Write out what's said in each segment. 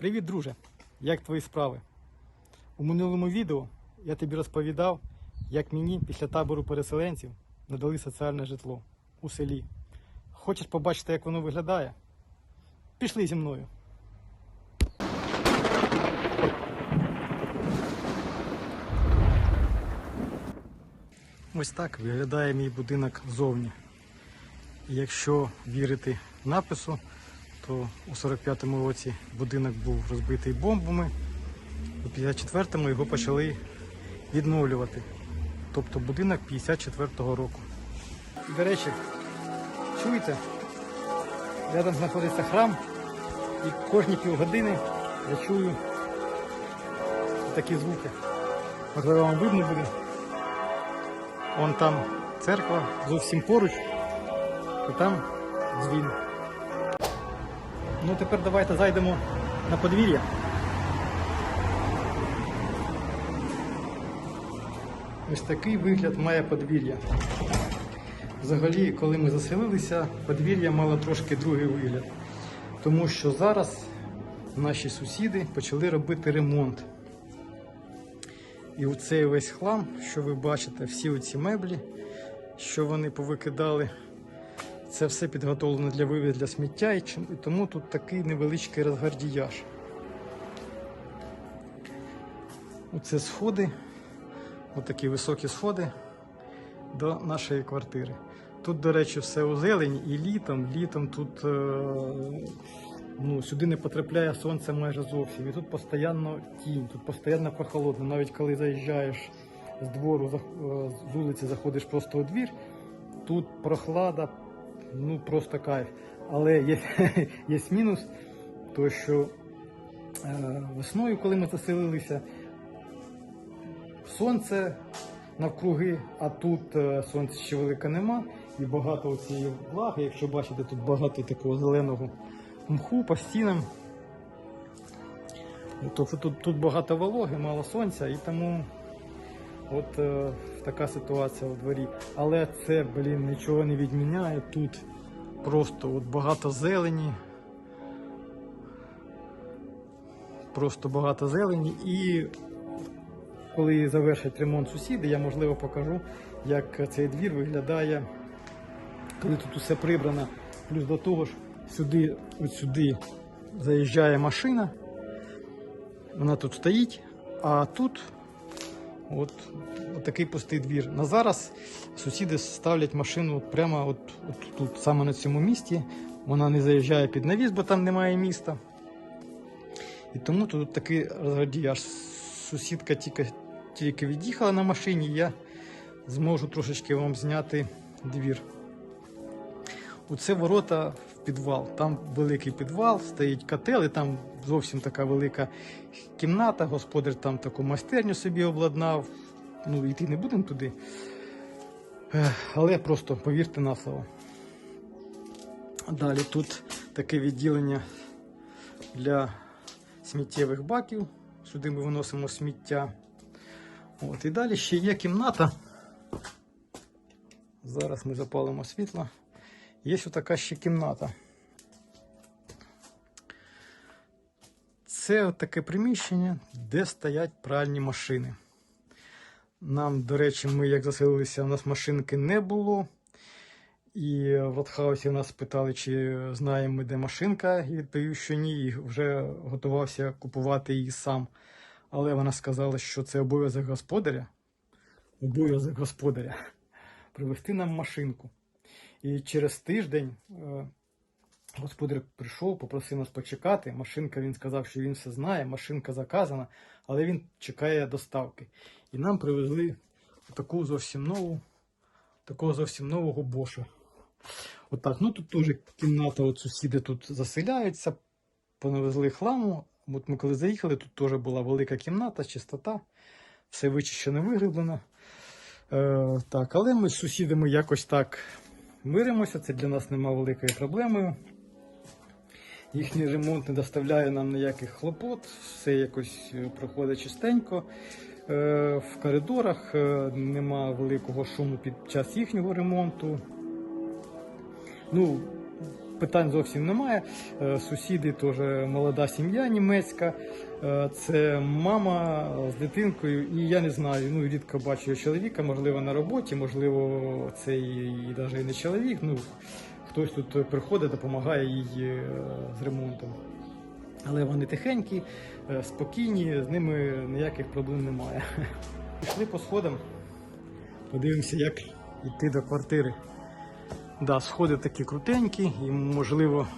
Привіт, друже! Як твої справи? У минулому відео я тобі розповідав, як мені після табору переселенців надали соціальне житло у селі. Хочеш побачити, як воно виглядає? Пішли зі мною. Ось так виглядає мій будинок ззовні. Якщо вірити напису, то у 45-му році будинок був розбитий бомбами, у 54-му його почали відновлювати. Тобто будинок 54-го року. До речі, чуєте? Рядом знаходиться храм, і кожні півгодини я чую такі звуки. Можливо, вам видно буде. Вон там церква, зовсім поруч, і там дзвін. Ну тепер давайте зайдемо на подвір'я. Ось такий вигляд має подвір'я. Взагалі, коли ми заселилися, подвір'я мало трошки другий вигляд. Тому що зараз наші сусіди почали робити ремонт. І оцей весь хлам, що ви бачите, всі оці меблі, що вони повикидали, це все підготовлено для вивіз для сміття, і тому тут такий невеличкий розгардіяж. Оце сходи, отакі високі сходи до нашої квартири. Тут, до речі, все у зелені і літом. Літом тут е, ну, сюди не потрапляє сонце майже зовсім. І тут постійно тінь, тут постійно прохолодно. Навіть коли заїжджаєш з двору, е, з вулиці заходиш просто у двір, тут прохлада, ну просто кайф. Але є, є мінус, то що е, весною, коли ми заселилися, сонце навкруги, а тут е, сонця ще велика нема, і багато цієї влаги. Якщо бачите, тут багато такого зеленого мху по стінам. Тобто тут, тут багато вологи, мало сонця, і тому от е, така ситуація у дворі. Але це, блін, нічого не відміняє. Тут просто от багато зелені. Просто багато зелені і коли завершать ремонт сусіди, я можливо покажу, як цей двір виглядає, коли тут усе прибрано. Плюс до того ж, сюди, от сюди заїжджає машина, вона тут стоїть, а тут от, от такий пустий двір. На зараз сусіди ставлять машину прямо от, от тут, саме на цьому місці. Вона не заїжджає під навіс, бо там немає міста. І тому тут такий розградіяж. Сусідка тільки, тільки від'їхала на машині, я зможу трошечки вам зняти двір. Оце ворота в підвал. Там великий підвал, стоїть котел, і там зовсім така велика кімната. Господар там таку майстерню собі обладнав. Ну, йти не будемо туди. Але просто повірте на слово. Далі тут таке відділення для сміттєвих баків. Сюди ми виносимо сміття. От, і далі ще є кімната. Зараз ми запалимо світло. Є ось така ще кімната. Це таке приміщення, де стоять пральні машини. Нам, до речі, ми як заселилися, у нас машинки не було. І в Ротхаусі нас питали, чи знаємо ми, де машинка. І відповів, що ні, і вже готувався купувати її сам. Але вона сказала, що це обов'язок господаря. Обов'язок господаря привезти нам машинку. І через тиждень е, господар прийшов, попросив нас почекати. Машинка він сказав, що він все знає, машинка заказана, але він чекає доставки. І нам привезли таку зовсім нову, такого зовсім нового боша. Отак. Ну тут теж кімната, от сусіди тут заселяються, понавезли хламу. От ми коли заїхали, тут теж була велика кімната, чистота, все вичищено, вигріблено. Е, так, але ми з сусідами якось так миримося, це для нас нема великою проблемою. Їхній ремонт не доставляє нам ніяких хлопот, все якось е, проходить чистенько. Е, В коридорах е, нема великого шуму під час їхнього ремонту. Ну, питань зовсім немає. Сусіди теж молода сім'я німецька. Це мама з дитинкою, і я не знаю. Ну рідко бачу чоловіка, можливо, на роботі, можливо, це і, навіть не чоловік. Ну хтось тут приходить, допомагає їй е, з ремонтом. Але вони тихенькі, е, спокійні, з ними ніяких проблем немає. Пішли по сходам, подивимося, як йти до квартири. Да, сходи такі крутенькі, і можливо,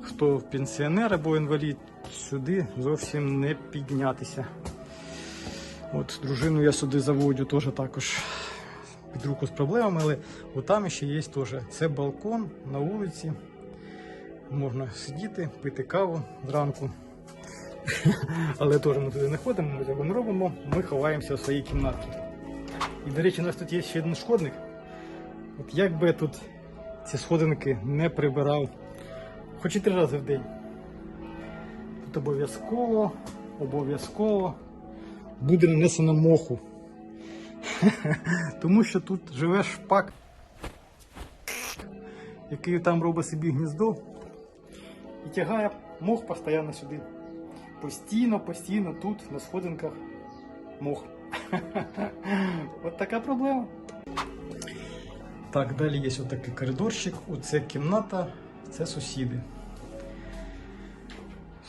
хто пенсіонер або інвалід, сюди зовсім не піднятися. От дружину я сюди заводжу теж також під руку з проблемами, але там ще є теж. Це балкон на вулиці. Можна сидіти, пити каву зранку. Але теж ми туди не ходимо, ми цього не робимо, ми ховаємося в своїй кімнаті. І, до речі, у нас тут є ще один шкодник. От як би я тут ці сходинки не прибирав, хоч і три рази в день. Тут обов'язково, обов'язково буде нанесено моху. Тому що тут живе шпак, який там робить собі гніздо і тягає мох постійно сюди. Постійно, постійно тут, на сходинках, мох. От така проблема. Так, далі є отакий коридорчик. Оце кімната, це сусіди.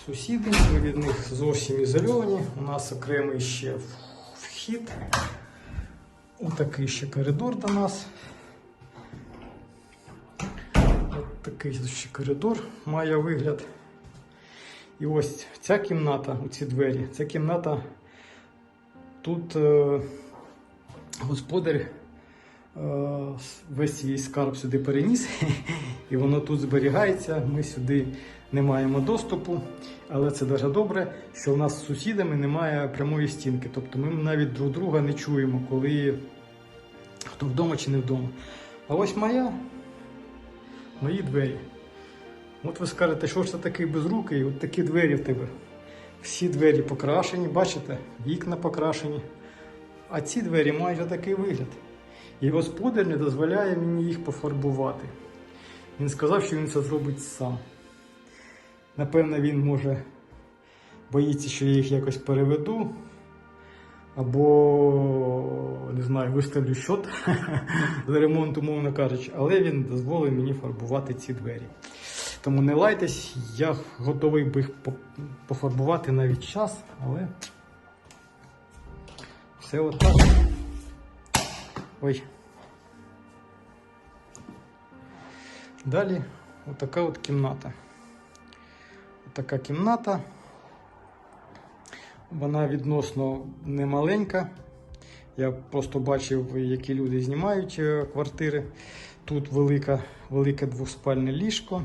Сусіди, ми від них зовсім ізольовані. У нас окремий ще вхід. Отакий ще коридор до нас. От такий ще коридор має вигляд. І ось ця кімната, оці двері, ця кімната. Тут е, господар е, весь свій скарб сюди переніс, і воно тут зберігається. Ми сюди не маємо доступу, але це дуже добре, що в нас з сусідами немає прямої стінки. Тобто ми навіть друг друга не чуємо, коли хто вдома чи не вдома. А ось моя, мої двері. От ви скажете, що ж це такий безрукий, от такі двері в тебе. Всі двері покрашені, бачите, вікна покрашені. А ці двері мають отакий вигляд. І господар не дозволяє мені їх пофарбувати. Він сказав, що він це зробить сам. Напевно, він може боїться, що я їх якось переведу. Або, не знаю, виставлю щот за ремонт, умовно кажучи, але він дозволив мені фарбувати ці двері. Тому не лайтесь, я готовий би їх пофарбувати навіть час, але все отак. Ой. Далі отака от кімната. Отака кімната. Вона відносно немаленька. Я просто бачив, які люди знімають е, квартири. Тут велика, велике двоспальне ліжко,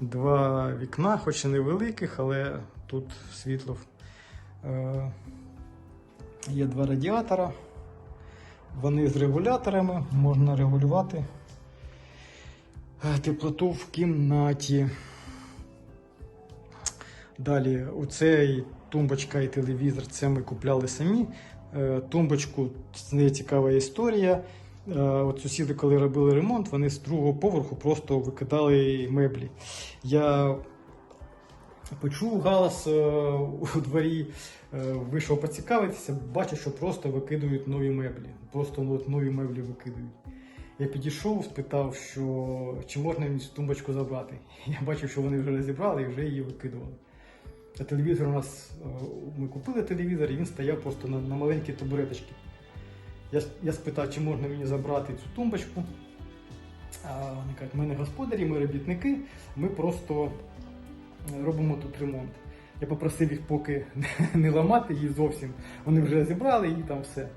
два вікна, хоч і невеликих, але тут світло. Е, Є два радіатора. Вони з регуляторами, можна регулювати е, теплоту в кімнаті. Далі, оцей тумбочка і телевізор, це ми купляли самі. Е, Тумбочку, з неї цікава історія. Е, От сусіди, коли робили ремонт, вони з другого поверху просто викидали меблі. Я почув галас е, у дворі, вийшов поцікавитися, бачу, що просто викидують нові меблі. Просто от нові меблі викидують. Я підійшов, спитав, що чи можна мені цю тумбочку забрати. Я бачив, що вони вже розібрали і вже її викидували. А телевізор у нас е, ми купили телевізор, і він стояв просто на, на маленькій табуреточці. Я, я спитав, чи можна мені забрати цю тумбочку. А вони кажуть, ми не господарі, ми робітники, ми просто е, робимо тут ремонт. Я попросив їх поки не ламати її зовсім. Вони вже зібрали її там все.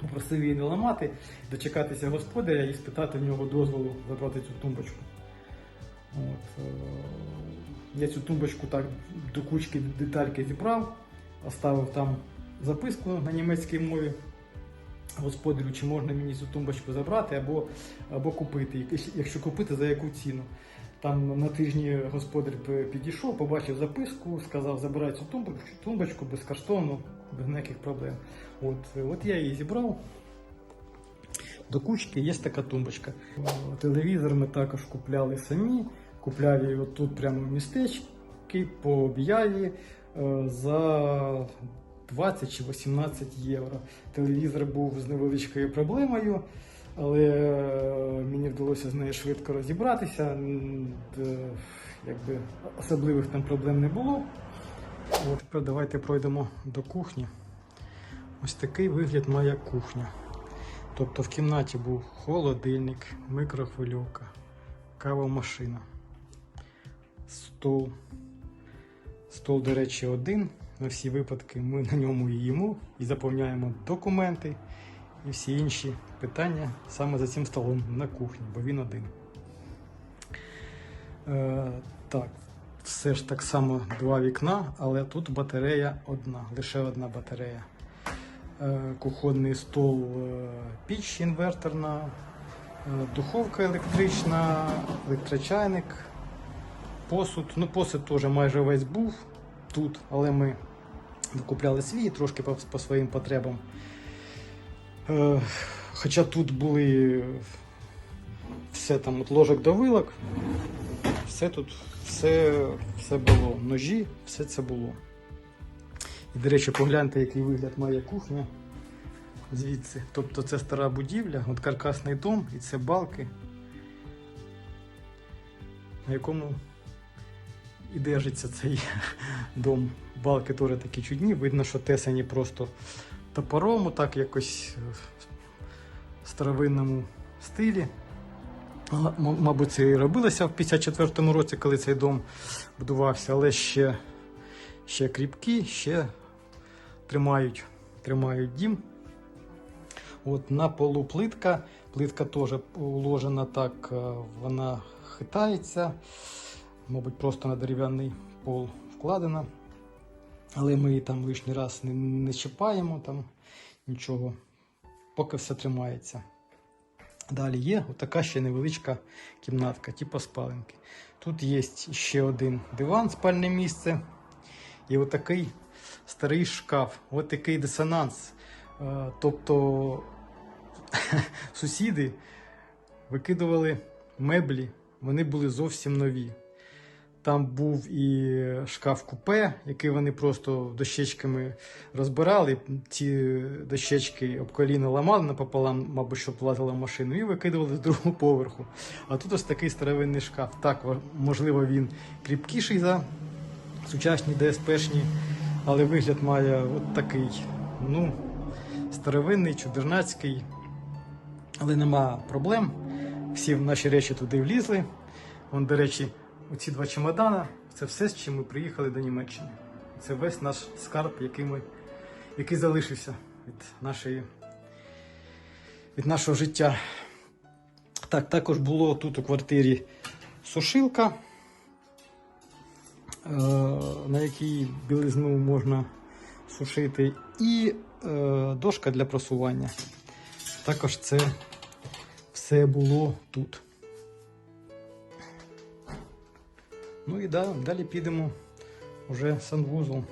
Попросив її не ламати, дочекатися господаря і спитати в нього дозволу забрати цю тумбочку. От, е, я цю тумбочку так до кучки детальки зібрав, оставив там записку на німецькій мові господарю, чи можна мені цю тумбочку забрати або, або купити. Якщо купити, за яку ціну. Там на тижні господар підійшов, побачив записку, сказав, забирай цю тумбочку, тумбочку безкоштовно, без ніяких проблем. От, от я її зібрав. до кучки є така тумбочка. Телевізор ми також купляли самі. Купляли отут прямо в містечки по об'яві е, за 20 чи 18 євро. Телевізор був з невеличкою проблемою, але е, мені вдалося з нею швидко розібратися. Якби особливих там проблем не було. От тепер давайте пройдемо до кухні. Ось такий вигляд має кухня. Тобто в кімнаті був холодильник, микрохвильовка, кавомашина, стол. Стол, до речі, один. На всі випадки ми на ньому їмо і заповняємо документи і всі інші питання саме за цим столом на кухні, бо він один. Е, так, все ж так само два вікна, але тут батарея одна, лише одна батарея. Е, кухонний стол, е, піч інверторна, е, духовка електрична, електрочайник, посуд. Ну, посуд теж майже весь був тут, але ми купляли свій трошки по, по своїм потребам. Е, хоча тут були все там от ложок до вилок, все тут, все, все було. Ножі, все це було. І, до речі, погляньте, який вигляд має кухня звідси. Тобто це стара будівля, от каркасний дом і це балки, на якому і держиться цей дом. Балки теж такі чудні. Видно, що тесані просто топором, так якось в старовинному стилі. Мабуть, це і робилося в 54-му році, коли цей дом будувався, але ще, ще кріпкі, ще тримають, тримають дім. От на полу плитка. Плитка теж уложена так, е, вона хитається. Мабуть, просто на дерев'яний пол вкладена. Але ми її там лишній раз не, не чіпаємо, там нічого, поки все тримається. Далі є отака ще невеличка кімнатка, типу спаленки. Тут є ще один диван, спальне місце. І отакий старий шкаф, от такий дисонанс. Е, Тобто сусіди викидували меблі, вони були зовсім нові. Там був і шкаф купе, який вони просто дощечками розбирали. Ці дощечки об коліно ламали напополам, мабуть, щоб влазила в машину, і викидували з другого поверху. А тут ось такий старовинний шкаф. Так, можливо, він кріпкіший за сучасні ДСПшні, але вигляд має от такий. Ну, старовинний, чудернацький. Але нема проблем. Всі наші речі туди влізли. Вон, до речі, оці два чемодана це все, з чим ми приїхали до Німеччини. Це весь наш скарб, який, ми, який залишився від, нашої, від нашого життя. Так, також було тут у квартирі сушилка, е, на якій білизну можна сушити, і е, дошка для просування. Також це все було тут. Ну і да, далі підемо вже санвузол.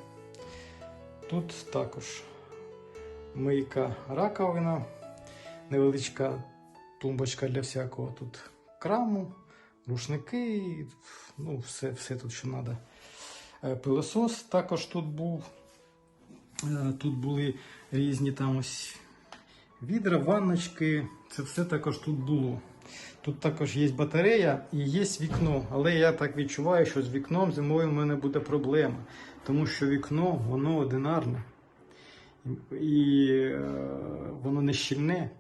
Тут також мийка раковина, невеличка тумбочка для всякого тут краму, рушники, ну, все, все тут, що треба. Пилосос також тут був. Е, Тут були різні там ось відра, ванночки. Це все також тут було. Тут також є батарея і є вікно. Але я так відчуваю, що з вікном зимою в мене буде проблема. Тому що вікно воно одинарне. І е, воно не щільне.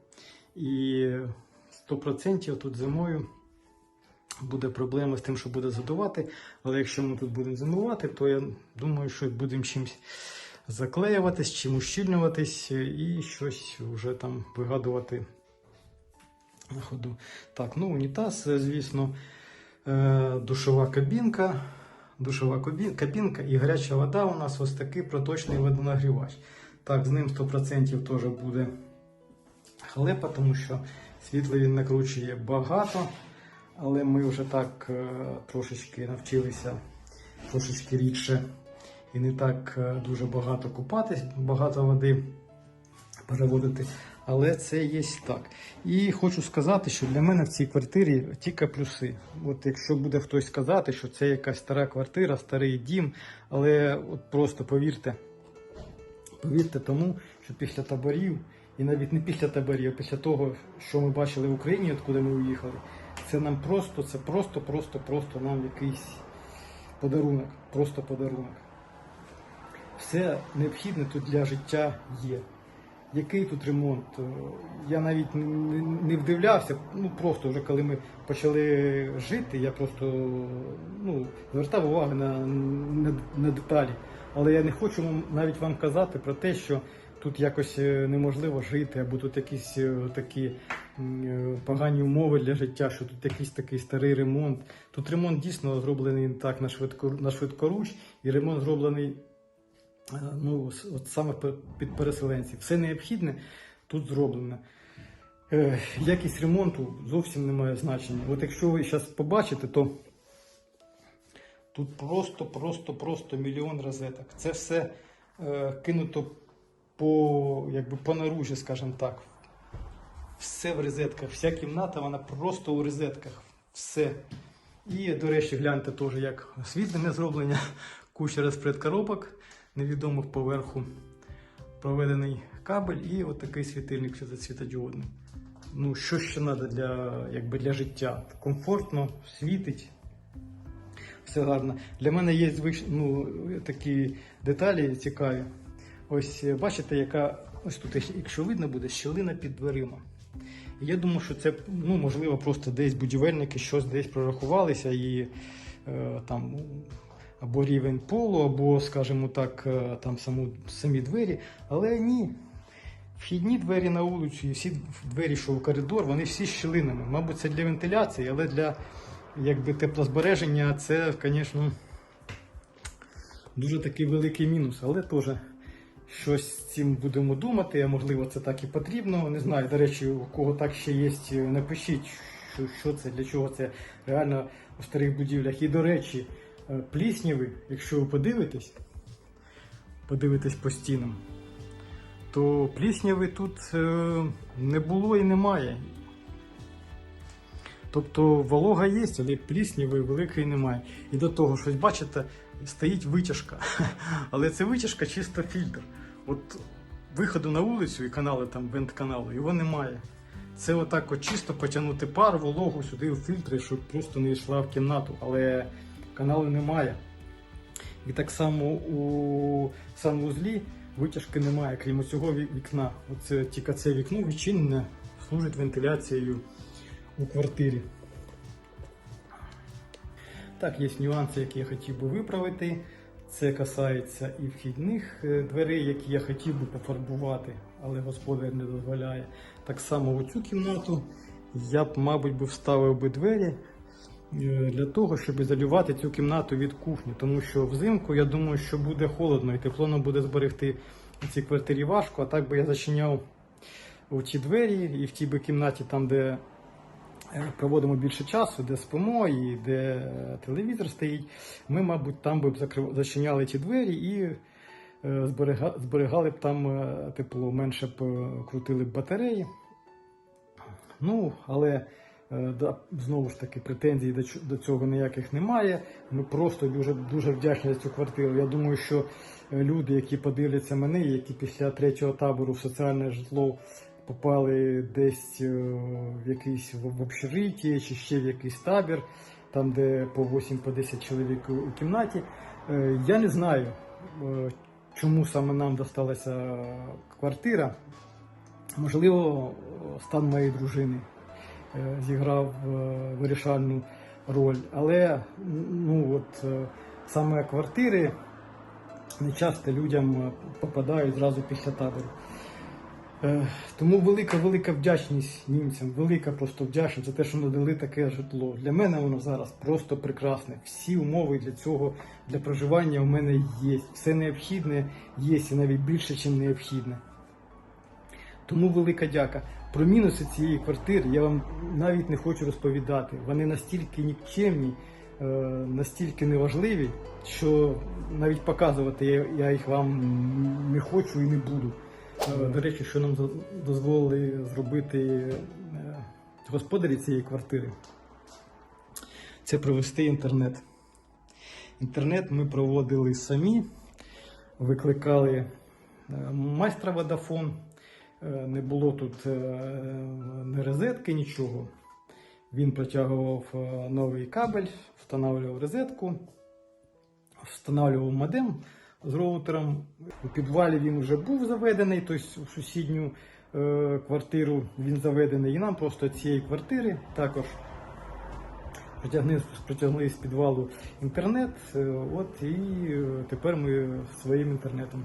І 100% тут зимою буде проблема з тим, що буде задувати. Але якщо ми тут будемо зимувати, то я думаю, що будемо чимось заклеюватись, чим ущільнюватись і щось вже там вигадувати на ходу. Так, ну унітаз, звісно, е, душова кабінка. Душова кабінка і гаряча вода у нас ось такий проточний водонагрівач. Так, з ним 100% теж буде халепа, тому що світло він накручує багато, але ми вже так е, трошечки навчилися трошечки рідше і не так е, дуже багато купатись, багато води переводити. Але це є так. І хочу сказати, що для мене в цій квартирі тільки плюси. От якщо буде хтось сказати, що це якась стара квартира, старий дім, але от просто повірте, повірте тому, що після таборів, і навіть не після таборів, а після того, що ми бачили в Україні, откуди ми уїхали, це нам просто, це просто, просто, просто нам якийсь подарунок, просто подарунок. Все необхідне тут для життя є. Який тут ремонт? Е, Я навіть не- вдивлявся. Ну просто вже коли ми почали жити, я просто ну, звертав увагу на, на, на деталі. Але я не хочу навіть вам казати про те, що тут якось е, неможливо жити, або тут якісь е, такі погані умови для життя, що тут якийсь такий старий ремонт. Тут ремонт дійсно зроблений так на швидко на швидкоруч, і ремонт зроблений ну, от саме під переселенців. Все необхідне тут зроблено. Е, якість ремонту зовсім не має значення. От якщо ви зараз побачите, то тут просто, просто, просто мільйон розеток. Це все е, кинуто по, якби, по наружі, скажімо так. Все в розетках, вся кімната, вона просто у розетках. Все. І, до речі, гляньте теж, як освітлення зроблення. Куча розпред коробок невідомих поверху проведений кабель і от такий світильник світодіодний. Ну, що ще треба для, якби для життя? Комфортно, світить. Все гарно. Для мене є ну, такі деталі цікаві. Ось е, бачите, яка ось тут, якщо видно буде, щілина під дверима. Я думаю, що це ну, можливо просто десь будівельники щось десь прорахувалися і е, там або рівень полу, або, скажімо так, е, там саму, самі двері. Але ні. Вхідні двері на вулицю і всі двері, що в коридор, вони всі щілинами. Мабуть, це для вентиляції, але для якби, теплозбереження це, звісно, дуже такий великий мінус. Але теж щось з цим будемо думати, а можливо це так і потрібно. Не знаю, до речі, у кого так ще є, напишіть, що це, для чого це реально у старих будівлях. І до речі, е, плісняви, якщо ви подивитесь, подивитесь по стінам, то плісняви тут е, не було і немає. Тобто волога є, але плісняви великої немає. І до того, щось бачите, стоїть витяжка. Але це витяжка чисто фільтр. От виходу на вулицю і канали там вент-каналу, його немає. Це отак от чисто потягнути пар, вологу сюди у фільтри, щоб просто не йшла в кімнату, але каналу немає. І так само у санвузлі витяжки немає, крім цього вікна. Оце тільки це вікно відчинене, служить вентиляцією у квартирі. Так, є нюанси, які я хотів би виправити. Це касається і вхідних е, дверей, які я хотів би пофарбувати, але господар не дозволяє. Так само в цю кімнату я б, мабуть, би вставив би двері для того, щоб ізолювати цю кімнату від кухні. Тому що взимку я думаю, що буде холодно і тепло нам буде зберегти у цій квартирі важко. А так би я зачиняв у ті двері і в тій би кімнаті, там, де е, проводимо більше часу, де спимо і де е, телевізор стоїть, ми, мабуть, там би зачиняли ті двері і е, зберігали б там е, тепло, менше б е, крутили б батареї. Ну, але е, знову ж таки претензій до, цього ніяких немає. Ми просто дуже, дуже вдячні за цю квартиру. Я думаю, що е, люди, які подивляться мене, які після третього табору в соціальне житло попали десь е, в якийсь в общежитті чи ще в якийсь табір, там, де по 8 по 10 чоловік у кімнаті. Е, Я не знаю, е, чому саме нам досталася квартира. Можливо, стан моєї дружини е, зіграв е, вирішальну роль. Але ну, от, е, саме квартири не часто людям е, попадають зразу після табору. Е, Тому велика велика вдячність німцям, велика просто вдячність за те, що надали таке житло. Для мене воно зараз просто прекрасне. Всі умови для цього, для проживання у мене є. Все необхідне є і навіть більше, ніж необхідне. Тому велика дяка. Про мінуси цієї квартири я вам навіть не хочу розповідати. Вони настільки нікчемні, е, настільки неважливі, що навіть показувати я, їх вам не хочу і не буду. Е, До речі, що нам дозволили зробити е, господарі цієї квартири, це провести інтернет. Інтернет ми проводили самі, викликали майстра Водафон, не було тут е, ні розетки, нічого. Він протягував е, новий кабель, встановлював розетку, встановлював модем з роутером. У підвалі він вже був заведений, тобто в сусідню е, квартиру він заведений. І нам просто цієї квартири також протягли з підвалу інтернет. е, От і е, тепер ми своїм інтернетом.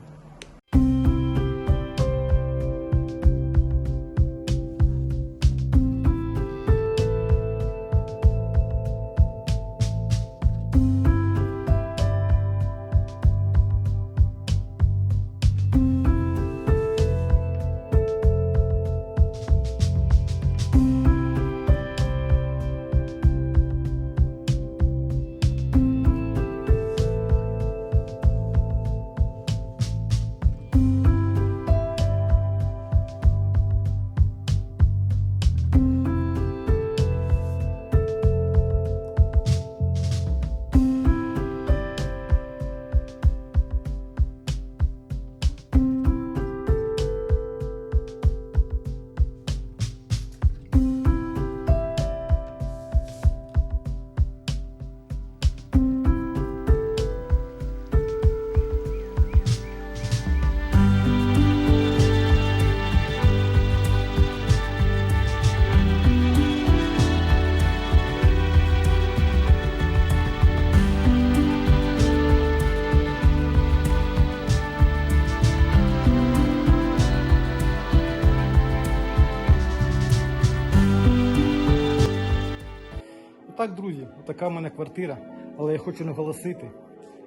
Друзі, така в мене квартира. Але я хочу наголосити,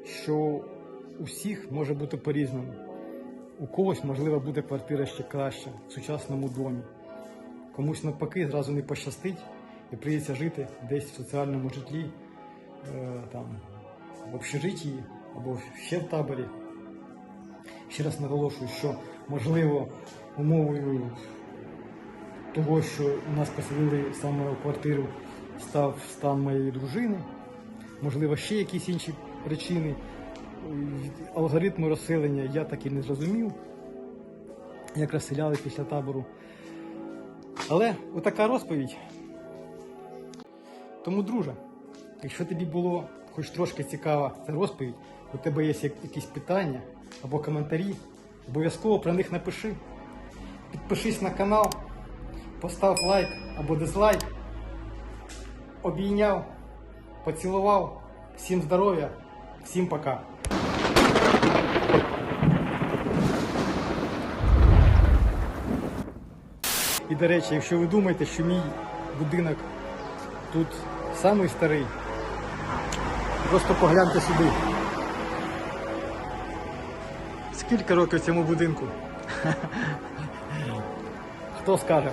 що у всіх може бути по-різному. У когось, можливо, буде квартира ще краща в сучасному домі. Комусь навпаки зразу не пощастить і прийдеться жити десь в соціальному житлі, е, там, в общежитті або ще в таборі. Ще раз наголошую, що можливо умовою того, що нас поселили саме квартиру, став стан моєї дружини, можливо, ще якісь інші причини. Алгоритми розселення я так і не зрозумів, як розселяли після табору. Але отака розповідь. Тому, друже, якщо тобі було хоч трошки цікава ця розповідь, у тебе є якісь питання або коментарі, обов'язково про них напиши. Підпишись на канал, постав лайк або дизлайк. Обійняв, поцілував. Всім здоров'я, всім пока. І до речі, якщо ви думаєте, що мій будинок тут самий старий, просто погляньте сюди. Скільки років цьому будинку? Хто скаже?